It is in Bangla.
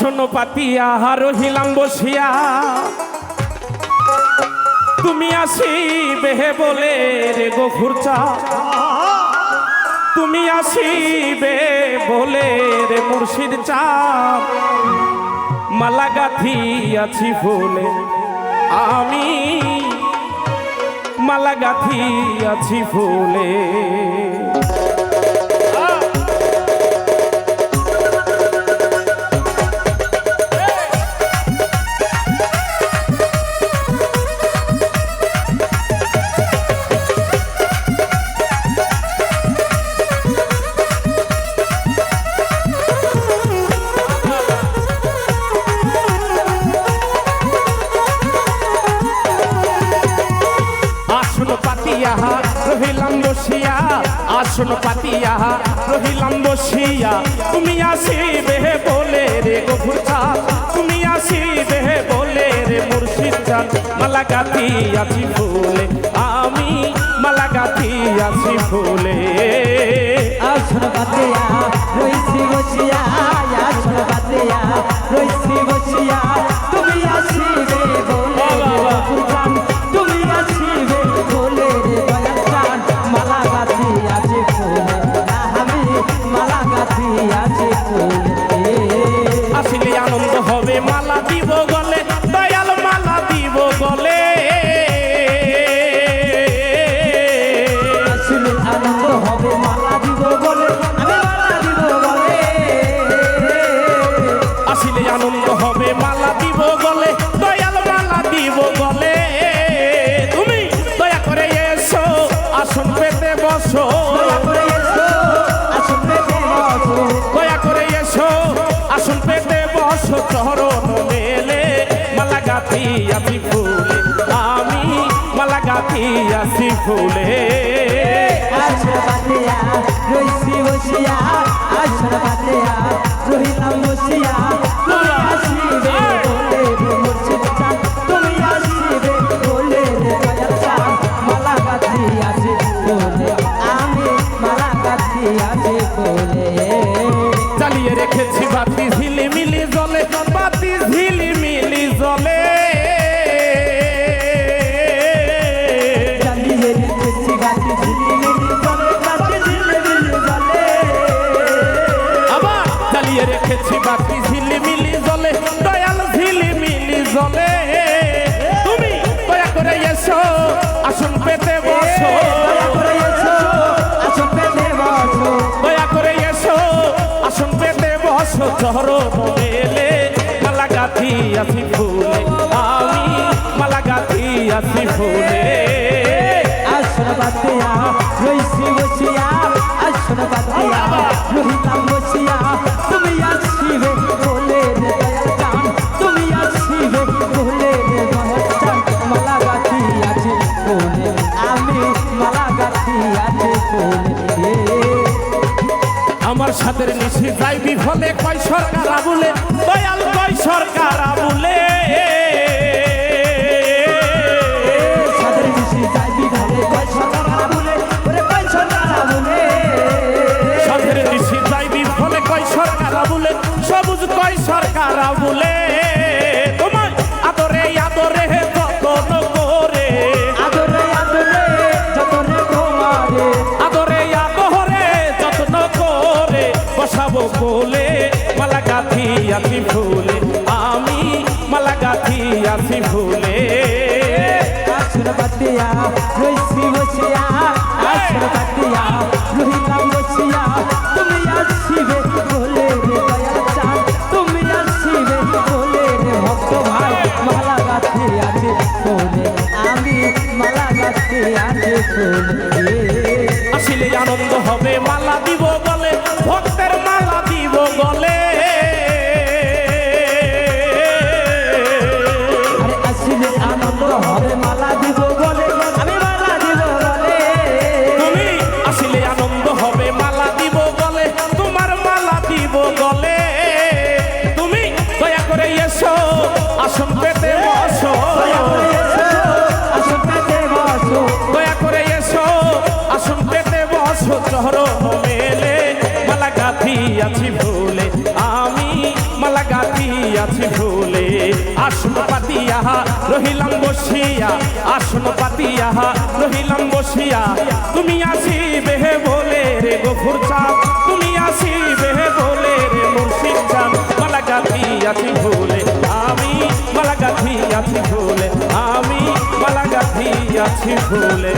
আসন পাতিয়া, রহিলাম বসিয়া। তুমি আসিবে বলে রে গফুর চা তুমি আসিবে বলে রে মুর্শিদ চা মালা গাথি আছি ফুলে, আমি মালা গাথি আছি ফুলে। আসন পাতিয়া, রহিলাম বসিয়া। তুমি আসিবে বলে রে গফুর চাঁদ। তুমি আসিবে বলে রে মুর্শিদ চাঁদ। মালা গাথি আছি ফুলে, আমি মালা গাথি আছি ফুলে। আসন পাতিয়া, রইছি হবে মালা দিব গলে মালা গাথি আছি ফুলে, আমি মালা গাথি আছি ফুলে। আসর বাতিয়া, রইছি বসিয়া আসর বাতিয়া। বাতি ঝিলিমিলি জলে, দয়াল ঝিলিমিলি জলে। তুমি দয়া করে এসো, আসন পেতে বসো। দয়া করে এসো, আসন পেতে বসো। চরণ মেলে মালা গাথি আছি ফুলে। আমি মালা গাথি আছি ফুলে। আমার সাথে নিচে যাই বিফলে কয় সরকার আবুলে? দয়াল কয় সরকার আবুলে? সবুজ কয় সরকার ধরে বলে মালা গাথি আছি ফুলে। আমি মালা গাথি আছি ফুলে। আসর বাতিয়া রইছি বসিয়া। আসর বাতিয়া রহিতাম বসিয়া। তুমি আসিবে বলে রে দয়াল চান তুমি আসিবে বলে রে ভক্ত ভাই মালা গাছি আছে বলে আমি মালা আসলে আনন্দ হবে মালা দিব বলে। বলে। আরে আনন্দ হবে মালা দিব বলে আমি মালা দিব বলে। তুমি আসলে আনন্দ মালা দিব বলে তোমার মালা দিব বলে। তুমি দয়া করে এসো আসন পেতে বসো। দয়া করে এসো, আসন দয়া করে এসো আসন পেতে বসো চরণ মেলে মালা গাথি আছি আছি ভুলে। আসন পাতিয়া, রহিলাম বসিয়া। আসন পাতিয়া, রহিলাম বসিয়া। তুমি আসিবে বলে রে গফুর চাঁদ। তুমি আসিবে বলে রে মুর্শিদ চাঁদ। মালা গাথি আছি ভুলে, আমি মালা গাথি আছি ভুলে, আমি মালা গাথি আছি ভুলে।